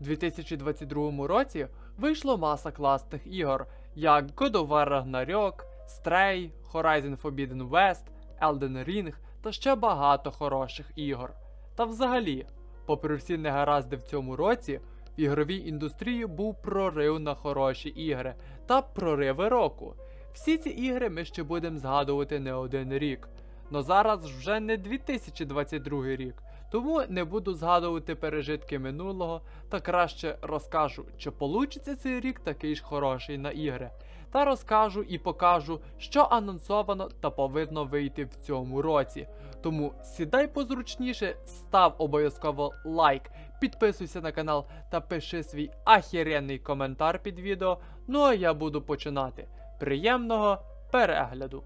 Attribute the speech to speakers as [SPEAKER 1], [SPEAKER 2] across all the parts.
[SPEAKER 1] У 2022 році вийшло маса класних ігор, як God of War Ragnarok, Stray, Horizon Forbidden West, Elden Ring та ще багато хороших ігор. Та взагалі, попри всі негаразди в цьому році, в ігровій індустрії був прорив на хороші ігри та прориви року. Всі ці ігри ми ще будемо згадувати не один рік. Но зараз вже не 2022 рік, тому не буду згадувати пережитки минулого та краще розкажу, чи получиться цей рік такий ж хороший на ігри. Та розкажу і покажу, що анонсовано та повинно вийти в цьому році. Тому сідай позручніше, став обов'язково лайк, підписуйся на канал та пиши свій ахіренний коментар під відео. Ну а я буду починати. Приємного перегляду!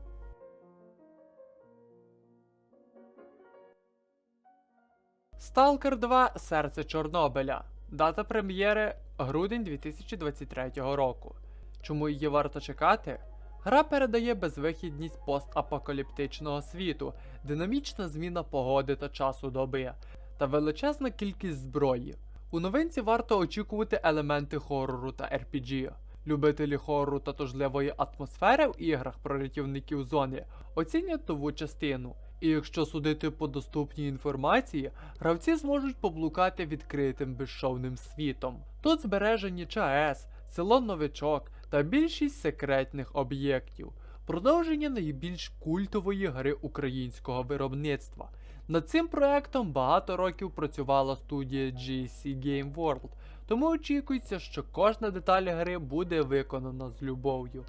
[SPEAKER 1] Stalker 2 Серце Чорнобиля. Дата прем'єри грудень 2023 року. Чому її варто чекати? Гра передає безвихідність постапокаліптичного світу, динамічна зміна погоди та часу доби, та величезна кількість зброї. У новинці варто очікувати елементи хорору та RPG. Любителі хорору та тужливої атмосфери в іграх про рятівників зони оцінять нову частину. І якщо судити по доступній інформації, гравці зможуть поблукати відкритим безшовним світом. Тут збережені ЧАЕС, село Новичок та більшість секретних об'єктів, продовження найбільш культової гри українського виробництва. Над цим проектом багато років працювала студія GC Game World, тому очікується, що кожна деталь гри буде виконана з любов'ю.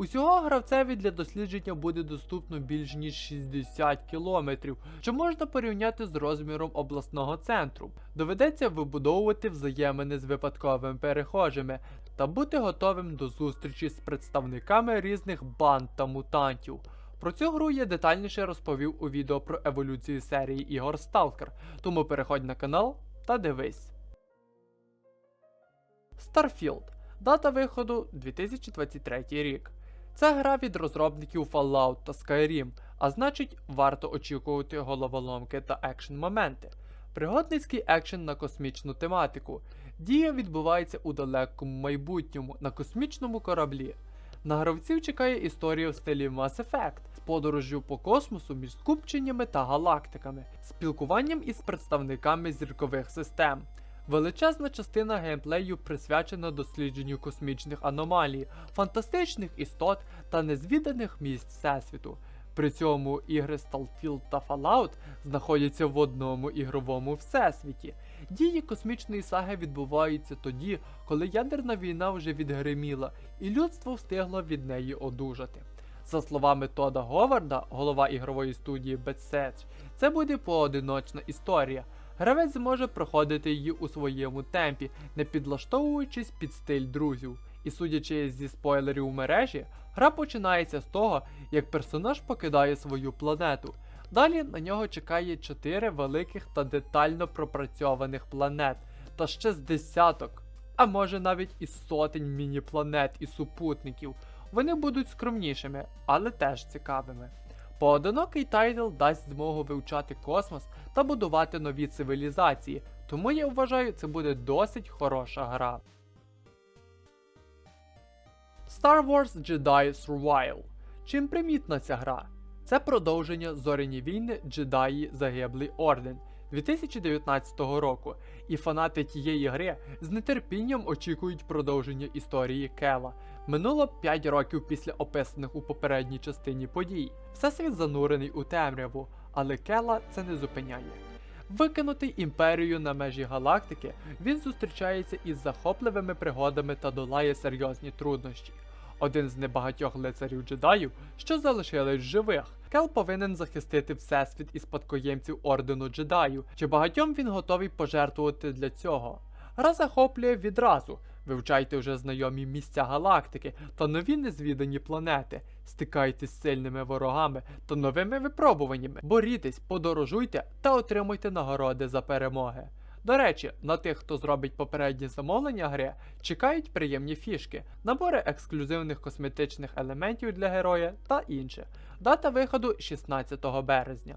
[SPEAKER 1] Усього гравцеві для дослідження буде доступно більш ніж 60 кілометрів, що можна порівняти з розміром обласного центру. Доведеться вибудовувати взаємини з випадковими перехожими та бути готовим до зустрічі з представниками різних банд та мутантів. Про цю гру я детальніше розповів у відео про еволюцію серії ігор Stalker, тому переходь на канал та дивись. Starfield. Дата виходу 2023 рік. Це гра від розробників Fallout та Skyrim, а значить, варто очікувати головоломки та екшн моменти. Пригодницький екшен на космічну тематику. Дія відбувається у далекому майбутньому на космічному кораблі. На гравців чекає історія в стилі Mass Effect з подорожжю по космосу між скупченнями та галактиками, спілкуванням із представниками зіркових систем. Величезна частина геймплею присвячена дослідженню космічних аномалій, фантастичних істот та незвіданих місць Всесвіту. При цьому ігри Starfield та Fallout знаходяться в одному ігровому всесвіті. Дії космічної саги відбуваються тоді, коли ядерна війна вже відгриміла, і людство встигло від неї одужати. За словами Тода Говарда, голова ігрової студії Bethesda, це буде поодиночна історія. Гравець зможе проходити її у своєму темпі, не підлаштовуючись під стиль друзів. І судячи зі спойлерів у мережі, гра починається з того, як персонаж покидає свою планету. Далі на нього чекає 4 великих та детально пропрацьованих планет, та ще з десяток, а може навіть із сотень міні-планет і супутників. Вони будуть скромнішими, але теж цікавими. Поодинокий тайтл дасть змогу вивчати космос та будувати нові цивілізації, тому я вважаю, це буде досить хороша гра. Star Wars Jedi Survival. Чим примітна ця гра? Це продовження зоряні війни Джедаї Загиблий Орден 2019 року, і фанати тієї гри з нетерпінням очікують продовження історії Кела. Минуло 5 років після описаних у попередній частині подій. Всесвіт занурений у темряву, але Кела це не зупиняє. Викинутий імперією на межі галактики, він зустрічається із захопливими пригодами та долає серйозні труднощі. Один з небагатьох лицарів джедаїв, що залишились живих. Кел повинен захистити всесвіт і спадкоємців ордену джедаїв, чи багатьом він готовий пожертвувати для цього. Гра захоплює відразу. Вивчайте вже знайомі місця галактики та нові незвідані планети, стикайтесь з сильними ворогами та новими випробуваннями, борітесь, подорожуйте та отримуйте нагороди за перемоги. До речі, на тих, хто зробить попереднє замовлення гри, чекають приємні фішки, набори ексклюзивних косметичних елементів для героя та інше. Дата виходу 16 березня.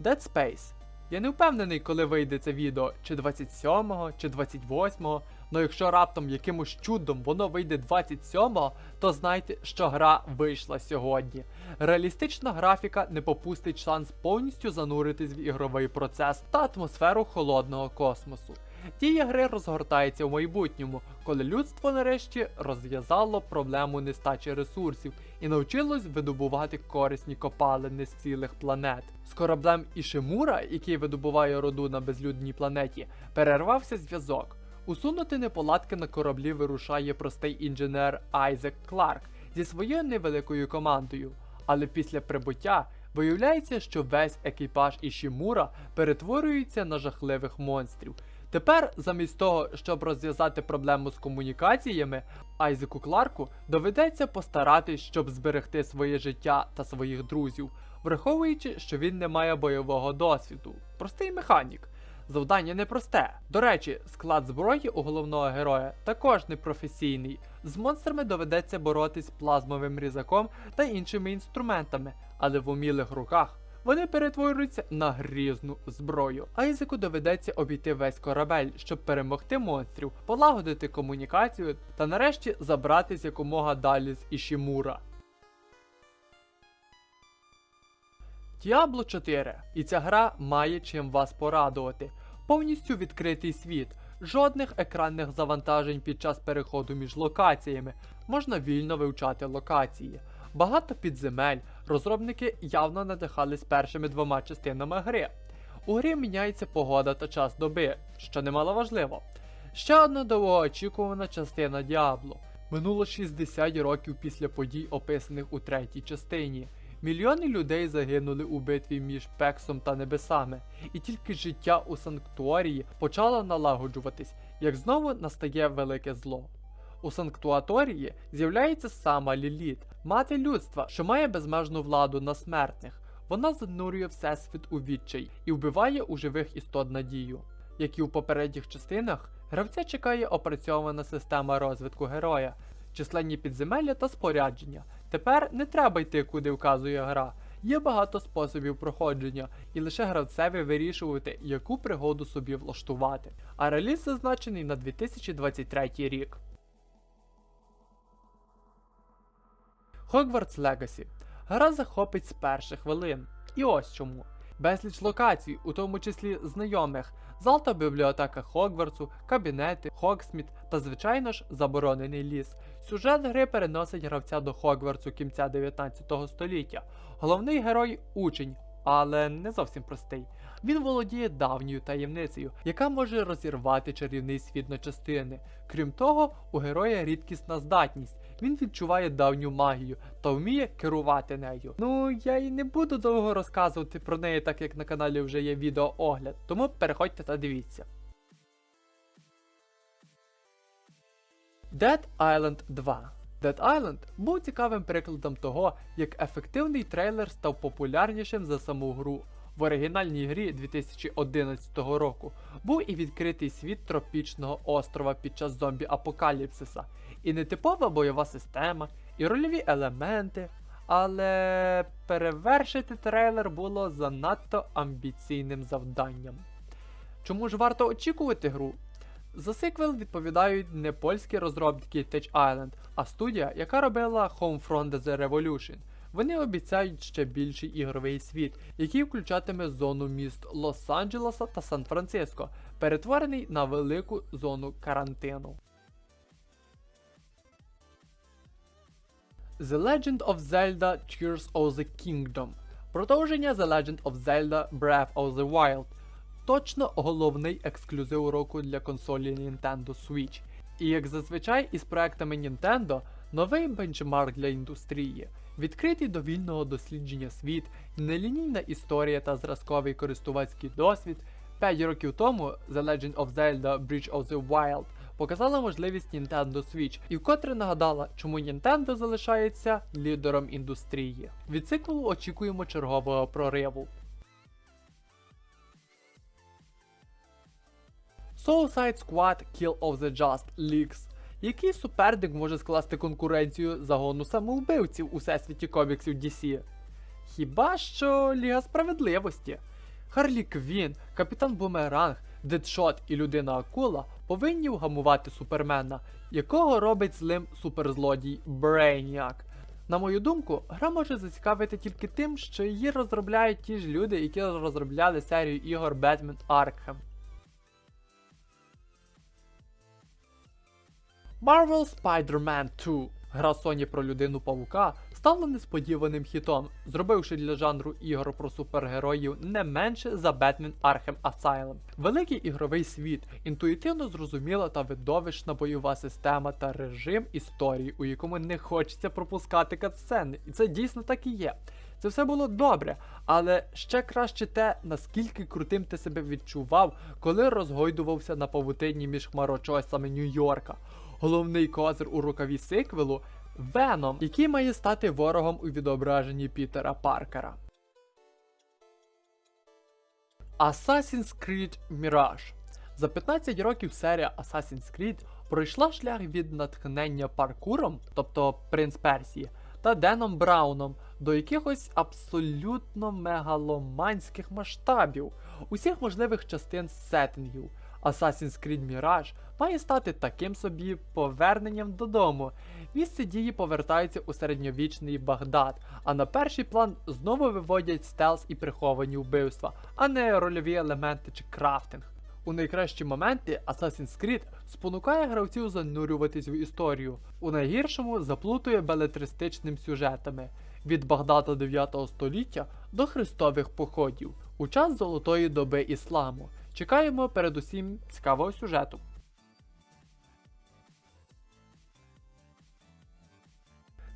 [SPEAKER 1] Dead Space. Я не впевнений, коли вийде це відео, чи 27-го, чи 28-го. Но якщо раптом якимось чудом воно вийде 27-го, то знайте, що гра вийшла сьогодні. Реалістична графіка не попустить шанс повністю зануритись в ігровий процес та атмосферу холодного космосу. Дія гри розгортається в майбутньому, коли людство нарешті розв'язало проблему нестачі ресурсів і навчилось видобувати корисні копалини з цілих планет. З кораблем Ішимура, який видобуває роду на безлюдній планеті, перервався зв'язок. Усунути неполадки на кораблі вирушає простий інженер Айзек Кларк зі своєю невеликою командою. Але після прибуття виявляється, що весь екіпаж Ішімура перетворюється на жахливих монстрів. Тепер, замість того, щоб розв'язати проблему з комунікаціями, Айзеку Кларку доведеться постаратись, щоб зберегти своє життя та своїх друзів, враховуючи, що він не має бойового досвіду. Простий механік. Завдання непросте. До речі, склад зброї у головного героя також непрофесійний. З монстрами доведеться боротись плазмовим різаком та іншими інструментами, але в умілих руках вони перетворюються на грізну зброю. Айзеку доведеться обійти весь корабель, щоб перемогти монстрів, полагодити комунікацію та нарешті забратись якомога далі з Ішімура. Diablo 4. І ця гра має чим вас порадувати. Повністю відкритий світ, жодних екранних завантажень під час переходу між локаціями, можна вільно вивчати локації. Багато підземель, розробники явно надихались першими двома частинами гри. У грі міняється погода та час доби, що немало важливо. Ще одна довгоочікувана частина Діабло. Минуло 60 років після подій, описаних у третій частині. Мільйони людей загинули у битві між Пексом та небесами, і тільки життя у санктуарії почало налагоджуватись, як знову настає велике зло. У санктуаторії з'являється сама Ліліт, мати людства, що має безмежну владу на смертних. Вона занурює всесвіт у відчай і вбиває у живих істот надію. Як і у попередніх частинах, гравця чекає опрацьована система розвитку героя, численні підземелля та спорядження. Тепер не треба йти, куди вказує гра. Є багато способів проходження, і лише гравцеві вирішувати, яку пригоду собі влаштувати. А реліз зазначений на 2023 рік. Hogwarts Legacy. Гра захопить з перших хвилин. І ось чому. Безліч локацій, у тому числі знайомих, зал та бібліотека Хогвартсу, кабінети, Хогсміт та, звичайно ж, заборонений ліс. Сюжет гри переносить гравця до Хогвартсу кінця 19 століття. Головний герой учень, але не зовсім простий. Він володіє давньою таємницею, яка може розірвати чарівний світ на частини. Крім того, у героя рідкісна здатність. Він відчуває давню магію та вміє керувати нею. Ну, я і не буду довго розказувати про неї, так як на каналі вже є відеоогляд, тому переходьте та дивіться. Dead Island 2 Dead Island був цікавим прикладом того, як ефективний трейлер став популярнішим за саму гру. В оригінальній грі 2011 року був і відкритий світ тропічного острова під час зомбі-апокаліпсиса, і нетипова бойова система, і рольові елементи. Але перевершити трейлер було занадто амбіційним завданням. Чому ж варто очікувати гру? За сиквел відповідають не польські розробники Tech Island, а студія, яка робила Homefront The Revolution. Вони обіцяють ще більший ігровий світ, який включатиме зону міст Лос-Анджелеса та Сан-Франциско, перетворений на велику зону карантину. The Legend of Zelda Tears of the Kingdom. Продовження The Legend of Zelda Breath of the Wild. Точно головний ексклюзив року для консолі Nintendo Switch. І як зазвичай із проектами Nintendo, новий бенчмарк для індустрії, відкритий до вільного дослідження світ, нелінійна історія та зразковий користувацький досвід. 5 років тому The Legend of Zelda Bridge of the Wild показала можливість Nintendo Switch і вкотре нагадала, чому Nintendo залишається лідером індустрії. Від циклу очікуємо чергового прориву. Suicide Squad Kill of the Just Leaks. Який суперник може скласти конкуренцію загону самоубивців у всесвіті коміксів DC? Хіба що Ліга Справедливості. Харлі Квін, Капітан Бумеранг, Дедшот і Людина Акула повинні вгамувати Супермена, якого робить злим суперзлодій Брейніак. На мою думку, гра може зацікавити тільки тим, що її розробляють ті ж люди, які розробляли серію ігор Batman Arkham. Marvel Spider-Man 2 Гра Sony про людину павука стала несподіваним хітом, зробивши для жанру ігор про супергероїв не менше за Batman Arkham Asylum. Великий ігровий світ, інтуїтивно зрозуміла та видовищна бойова система та режим історії, у якому не хочеться пропускати катсцени. І це дійсно так і є. Це все було добре, але ще краще те, наскільки крутим ти себе відчував, коли розгойдувався на павутині між хмарочосами Нью-Йорка. Головний козир у рукаві сиквелу Веном, який має стати ворогом у відображенні Пітера Паркера. Assassin's Creed Mirage За 15 років серія Assassin's Creed пройшла шлях від натхнення паркуром, тобто Принц Персії, та Деном Брауном до якихось абсолютно мегаломанських масштабів усіх можливих частин сеттингів. Assassin's Creed Mirage має стати таким собі поверненням додому. Місце дії повертається у середньовічний Багдад, а на перший план знову виводять стелс і приховані вбивства, а не рольові елементи чи крафтинг. У найкращі моменти Assassin's Creed спонукає гравців занурюватись в історію, у найгіршому заплутує белетристичним сюжетами від Багдада 9 століття до хрестових походів у час золотої доби ісламу. Чекаємо передусім цікавого сюжету.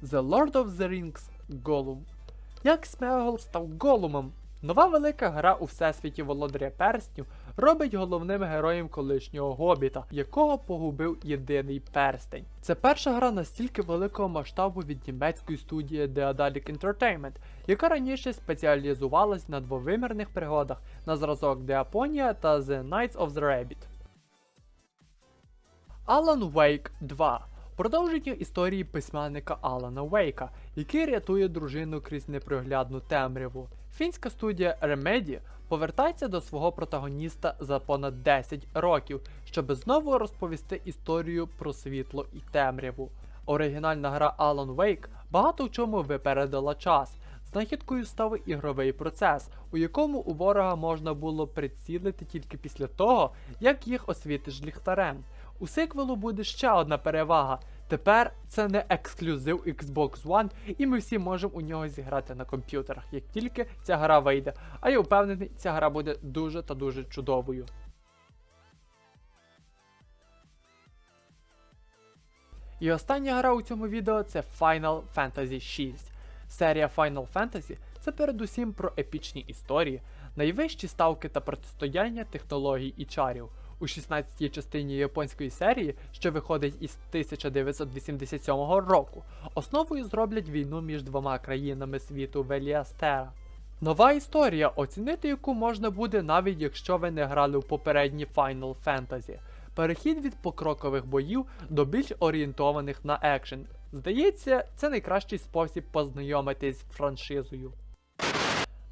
[SPEAKER 1] The Lord of the Rings Голум. Як Смегол став Голумом? Нова велика гра у всесвіті Володаря Перснів робить головним героєм колишнього гобіта, якого погубив єдиний перстень. Це перша гра настільки великого масштабу від німецької студії Deadalic Entertainment, яка раніше спеціалізувалась на двовимірних пригодах на зразок Деапонія та The Knights of the Rabbit. Alan Wake 2 Продовження історії письменника Алана Вейка, який рятує дружину крізь непроглядну темряву. Фінська студія Remedy повертається до свого протагоніста за понад 10 років, щоб знову розповісти історію про світло і темряву. Оригінальна гра Alan Wake багато в чому випередила час. Знахідкою став ігровий процес, у якому у ворога можна було прицілити тільки після того, як їх освітиш ліхтарем. У сиквелу буде ще одна перевага. Тепер це не ексклюзив Xbox One, і ми всі можемо у нього зіграти на комп'ютерах, як тільки ця гра вийде. А я впевнений, ця гра буде дуже та дуже чудовою. І остання гра у цьому відео це Final Fantasy 6. Серія Final Fantasy це передусім про епічні історії, найвищі ставки та протистояння технологій і чарів. У 16-й частині японської серії, що виходить із 1987 року, основою зроблять війну між двома країнами світу Веліастера. Нова історія, оцінити яку можна буде навіть якщо ви не грали в попередні Final Fantasy. Перехід від покрокових боїв до більш орієнтованих на екшен. Здається, це найкращий спосіб познайомитись з франшизою.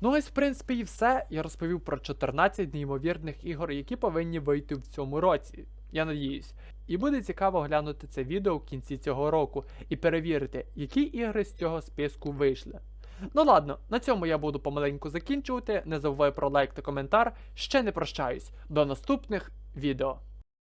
[SPEAKER 1] Ну ось, в принципі, і все. Я розповів про 14 неймовірних ігор, які повинні вийти в цьому році. Я надіюсь. І буде цікаво глянути це відео в кінці цього року і перевірити, які ігри з цього списку вийшли. Ну ладно, на цьому я буду помаленьку закінчувати. Не забувай про лайк та коментар. Ще не прощаюсь. До наступних відео.